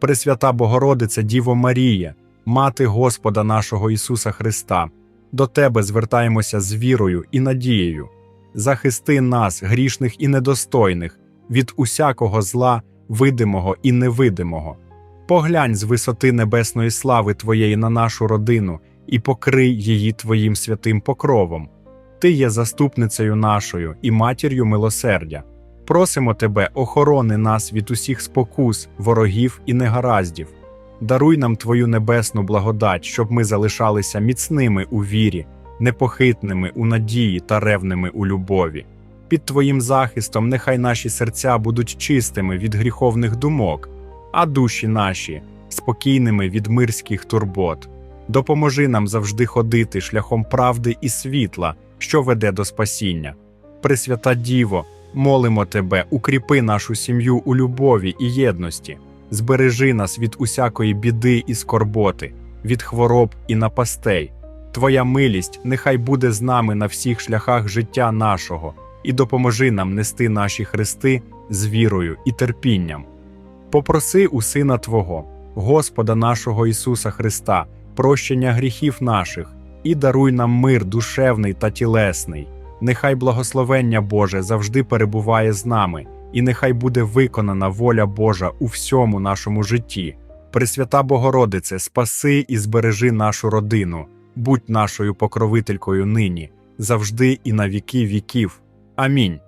Пресвята Богородице, Діво Марія, Мати Господа нашого Ісуса Христа, до Тебе звертаємося з вірою і надією. Захисти нас, грішних і недостойних, від усякого зла, видимого і невидимого. Поглянь з висоти небесної слави Твоєї на нашу родину і покрий її Твоїм святим покровом. Ти є заступницею нашою і матір'ю милосердя. Просимо Тебе, охорони нас від усіх спокус, ворогів і негараздів. Даруй нам Твою небесну благодать, щоб ми залишалися міцними у вірі, непохитними у надії та ревними у любові. Під Твоїм захистом нехай наші серця будуть чистими від гріховних думок, а душі наші спокійними від мирських турбот. Допоможи нам завжди ходити шляхом правди і світла, що веде до спасіння. Пресвята Діво, молимо Тебе, укріпи нашу сім'ю у любові і єдності, збережи нас від усякої біди і скорботи, від хвороб і напастей. Твоя милість нехай буде з нами на всіх шляхах життя нашого, і допоможи нам нести наші хрести з вірою і терпінням. Попроси у Сина Твого, Господа нашого Ісуса Христа, прощення гріхів наших, і даруй нам мир душевний та тілесний. Нехай благословення Боже завжди перебуває з нами, і нехай буде виконана воля Божа у всьому нашому житті. Пресвята Богородице, спаси і збережи нашу родину, будь нашою покровителькою нині, завжди і на віки віків. Амінь.